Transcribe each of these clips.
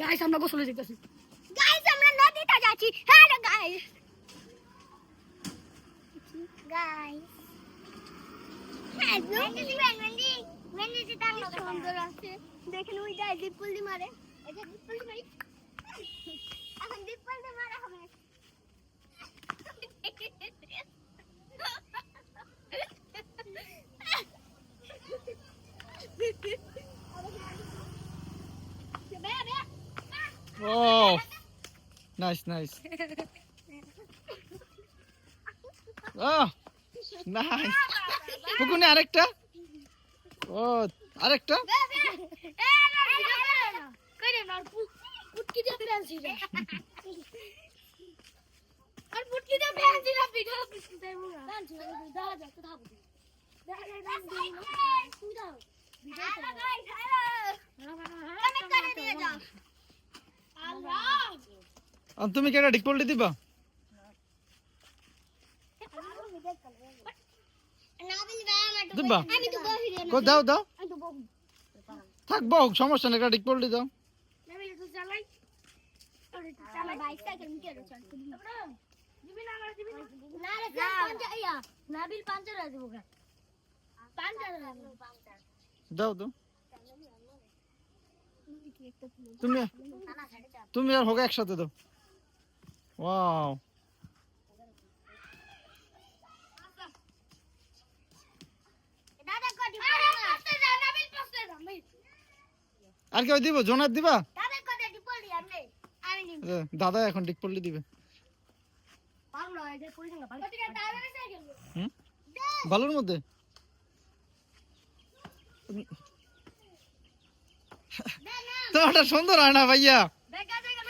Guys আমরা গোসলে যেতেছি। Guys আমরা নদীতে যাচ্ছি। হ্যালো গাইস গাইস দেখেন ওই যায় দীপকুলদি মারে। এটা দীপকুলদি মারি। এখন দীপকুলদি মারা হবে। Oh, nice, nice. Oh, nice. পুকুনে আরেকটা ও আরেকটা করে না পুটকি দিয়ে পেন্সিল আর পুটকি দিয়ে পেন্সিল পিঠা পুটকি দিয়ে মুড়া পেন্সিল দাও দাও তো দাও দেখা যায় না তুই দাও আল্লাহ আর তুমি কেটা ঠিক পল্টি দিবা? দিবা? কো দাও দাও। আমি তো বহি থাক বউ সমস্যা নেই ঠিক পল্টি দাও। দাও দাও। তুমি তুমি আর হোক একসাথে দাও। ওয়াও দাদা কোটি আরে কেউ দিব? জোনার দিবা? দাদা এখন ঠিক পল্লি দিবে। ভালোর মধ্যে? তোমারটা সুন্দর হয় না ভাইয়া?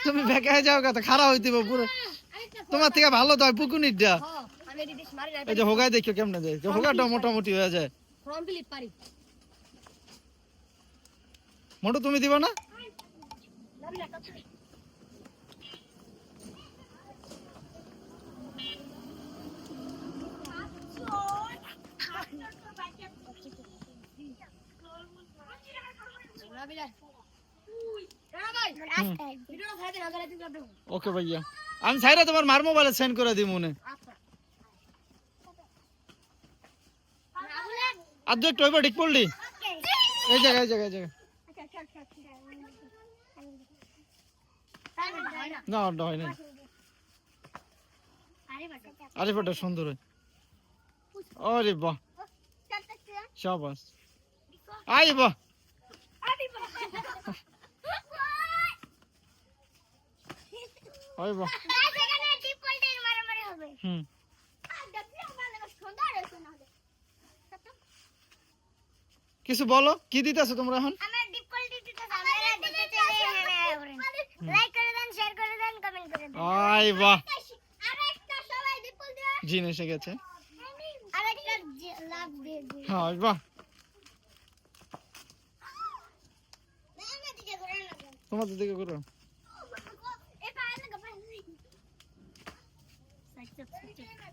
তুমি বেকায় যাও কথা খারাপ হইতে পুরো। তোমার থেকে ভালো তো মারি এই যে হোগায় দেখো কেমনে যায়। যে হোগাটা মোটামুটি হয়ে যায়। মোটো, তুমি দিবা না? ওকে ভাইয়া। আমি চাইরা তোমার মার মোবাইলে সেন্ড করে দিই মনে আর দু একটু হইবা ঠিক পড়লি এই জায়গায় এই জায়গায় এই জায়গায়। না না হয় না আরে বাটা আরে সুন্দর আরে বাহ। শাবাস আই বাহ। আই বাহ হুম। কিছু বলো, কি দিতেছো তোমরা এখন? করে করে করে আই বাহ। জিন এসে গেছে। হ্যাঁ বাহ। না দিকে ঘুরে না